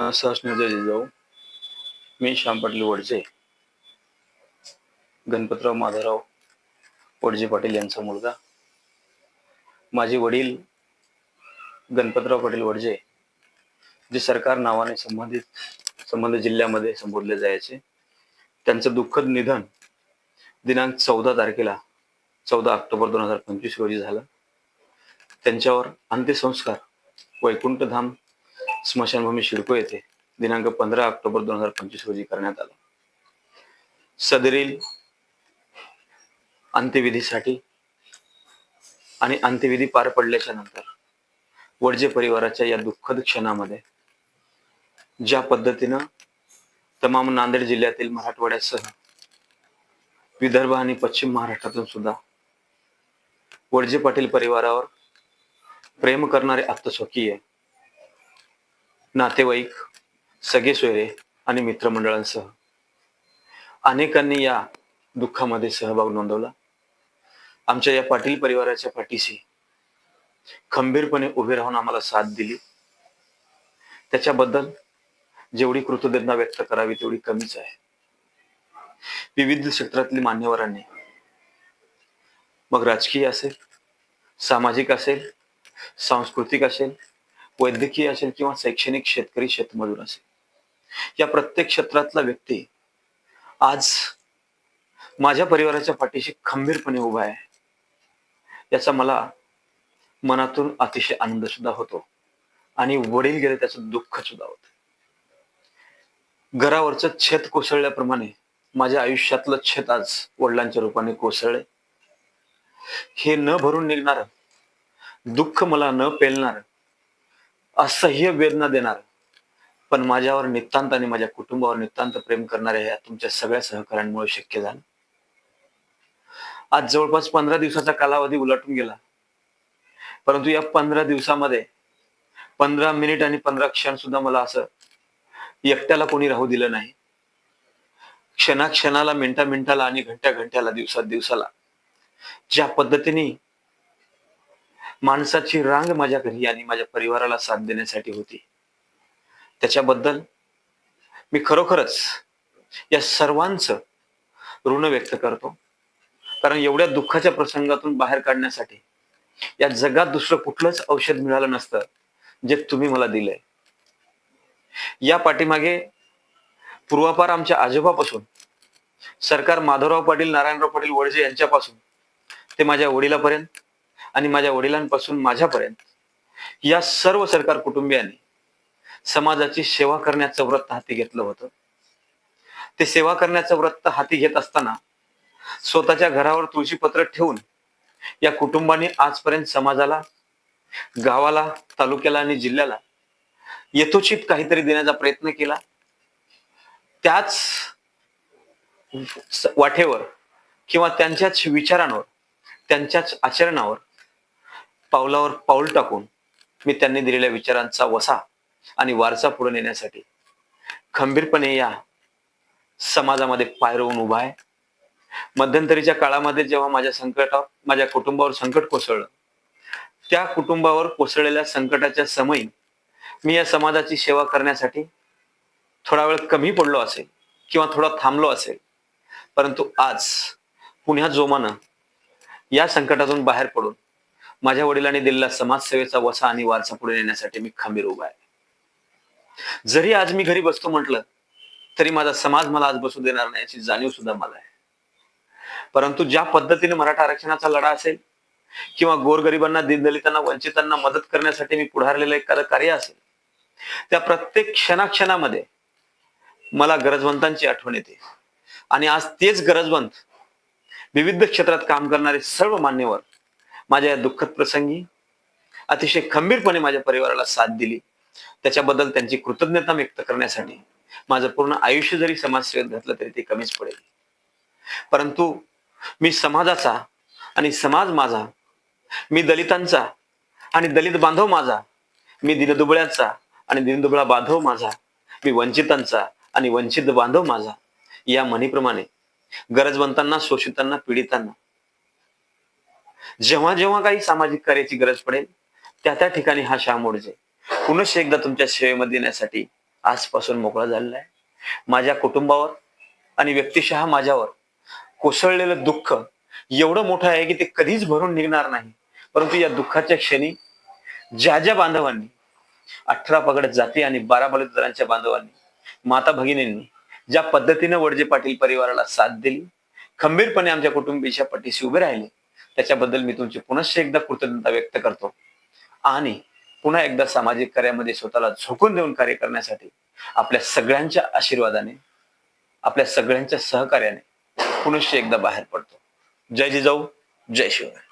सहस्नजय जिजाऊ मी श्याम पाटील वडजे गणपतराव माधवराव वडजे पाटील यांचा मुलगा. माझे वडील गणपतराव पाटील वडजे जे सरकार नावाने संबंधित संबंधित जिल्ह्यामध्ये संबोधले जायचे. त्यांचं दुःखद निधन दिनांक चौदा तारखेला चौदा ऑक्टोबर दोन हजार पंचवीस रोजी झालं. त्यांच्यावर अंत्यसंस्कार वैकुंठधाम स्मशानभूमी शिडको येथे दिनांक पंधरा ऑक्टोबर दोन हजार पंचवीस रोजी करण्यात आला. सदरील अंत्यविधीसाठी आणि अंत्यविधी पार पडल्याच्या नंतर वडजे परिवाराच्या या दुःखद क्षणामध्ये ज्या पद्धतीनं तमाम नांदेड जिल्ह्यातील मराठवाड्यासह विदर्भ आणि पश्चिम महाराष्ट्रातून सुद्धा वडजे पाटील परिवारावर प्रेम करणारे आत्मस्वकीय नातेवाईक सगळे सोयरे आणि मित्रमंडळांसह अनेकांनी या दुःखामध्ये सहभाग नोंदवला. आमच्या या पाटील परिवाराच्या पाठीशी खंबीरपणे उभे राहून आम्हाला साथ दिली. त्याच्याबद्दल जेवढी कृतज्ञता व्यक्त करावी तेवढी कमीच आहे. विविध क्षेत्रातील मान्यवरांनी मग राजकीय असेल सामाजिक असेल सांस्कृतिक असेल वैद्यकीय असेल किंवा शैक्षणिक शेतकरी शेतमजूर असेल या प्रत्येक क्षेत्रातला व्यक्ती आज माझ्या परिवाराच्या पाठीशी खंबीरपणे उभा आहे याचा मला मनातून अतिशय आनंद सुद्धा होतो आणि वडील गेले त्याचं दुःख सुद्धा होत. घरावरचं छत कोसळल्याप्रमाणे माझ्या आयुष्यातलं छत आज वडिलांच्या रूपाने कोसळले हे न भरून निघणार दुःख मला न पेलणार असह्य वेदना देणार. पण माझ्यावर नितांत आणि माझ्या कुटुंबावर नितांत प्रेम करणाऱ्या ह्या तुमच्या सगळ्या सहकार्यांमुळे शक्य झालं. आज जवळपास पंधरा दिवसाचा कालावधी उलटून गेला. परंतु या पंधरा दिवसामध्ये पंधरा मिनिट आणि पंधरा क्षण सुद्धा मला असं एकट्याला कोणी राहू दिलं नाही. क्षणा क्षणाला मिनिटा मिनिटाला आणि घंट्या घंट्याला दिवसात दिवसाला ज्या पद्धतीने माणसाची रांग माझ्या घरी आणि माझ्या परिवाराला साथ देण्यासाठी होती. त्याच्याबद्दल मी खरोखरच या सर्वांचं ऋण व्यक्त करतो. कारण एवढ्या दुःखाच्या प्रसंगातून बाहेर काढण्यासाठी या जगात दुसरं कुठलंच औषध मिळालं नसतं जे तुम्ही मला दिलंय. या पाठीमागे पूर्वापार आमच्या आजोबापासून सरकार माधवराव पाटील नारायणराव पाटील वडजे यांच्यापासून ते माझ्या वडिलापर्यंत आणि माझ्या वडिलांपासून माझ्यापर्यंत या सर्व सरकार कुटुंबियांनी समाजाची सेवा करण्याचं व्रत हाती घेतलं होतं. ते सेवा करण्याचं व्रत हाती घेत असताना स्वतःच्या घरावर तुळशीपत्र ठेवून या कुटुंबाने आजपर्यंत समाजाला गावाला तालुक्याला आणि जिल्ह्याला यथोचित काहीतरी देण्याचा प्रयत्न केला. त्याच वाटेवर किंवा त्यांच्याच विचारांवर त्यांच्याच आचरणावर पावलावर पाऊल टाकून मी त्यांनी दिलेल्या विचारांचा वसा आणि वारसा पुढे नेण्यासाठी खंबीरपणे या समाजामध्ये पायरवून उभा आहे. मध्यंतरीच्या काळामध्ये जेव्हा माझ्या संकटावर माझ्या कुटुंबावर संकट कोसळलं त्या कुटुंबावर कोसळलेल्या संकटाच्या समयी मी या समाजाची सेवा करण्यासाठी थोडा वेळ कमी पडलो असेल किंवा थोडा थांबलो असेल परंतु आज पुन्हा जोमानं या संकटातून बाहेर पडून माझ्या वडिलांनी दिलेला समाजसेवेचा वसा आणि वारसा पुढे नेण्यासाठी मी खंबीर उभा आहे. जरी आज मी घरी बसतो म्हटलं तरी माझा समाज मला आज बसू देणार नाही याची जाणीव सुद्धा मला आहे. परंतु ज्या पद्धतीने मराठा आरक्षणाचा लढा असेल किंवा गोरगरिबांना दीनदलितांना वंचितांना मदत करण्यासाठी मी पुढारलेलं एखादं कार्य असेल त्या प्रत्येक क्षणाक्षणामध्ये मला गरजवंतांची आठवण येते. आणि आज तेच गरजवंत विविध क्षेत्रात काम करणारे सर्व मान्यवर माझ्या या दुःखद प्रसंगी अतिशय खंबीरपणे माझ्या परिवाराला साथ दिली. त्याच्याबद्दल त्यांची कृतज्ञता व्यक्त करण्यासाठी माझं पूर्ण आयुष्य जरी समाजसेवेत घातलं तरी ते कमीच पडेल. परंतु मी समाजाचा आणि समाज माझा मी दलितांचा आणि दलित बांधव माझा मी दिनदुबळ्याचा आणि दिनदुबळा बांधव माझा मी वंचितांचा आणि वंचित बांधव माझा या म्हणीप्रमाणे गरजवंतांना शोषितांना पीडितांना जेव्हा जेव्हा काही सामाजिक कार्याची गरज पडेल त्या त्या ठिकाणी हा श्याम मोडजे. पुनश्च एकदा तुमच्या सेवेमध्ये येण्यासाठी आजपासून मोकळा झालेला आहे. माझ्या कुटुंबावर आणि व्यक्तिशः माझ्यावर कोसळलेलं दुःख एवढं मोठं आहे की ते कधीच भरून निघणार नाही. परंतु या दुःखाच्या क्षणी ज्या ज्या बांधवांनी अठरा पगड जाती आणि बारा बलुतेदारांच्या बांधवांनी माता भगिनींनी ज्या पद्धतीनं वडजे पाटील परिवाराला साथ दिली खंबीरपणे आमच्या कुटुंबीच्या पाठीशी उभे राहिले त्याच्याबद्दल मी तुमची पुनश्च एकदा कृतज्ञता व्यक्त करतो. आणि पुन्हा एकदा सामाजिक कार्यामध्ये स्वतःला झोकून देऊन कार्य करण्यासाठी आपल्या सगळ्यांच्या आशीर्वादाने आपल्या सगळ्यांच्या सहकार्याने पुनश्च एकदा बाहेर पडतो. जय जिजाऊ जय शिवराय.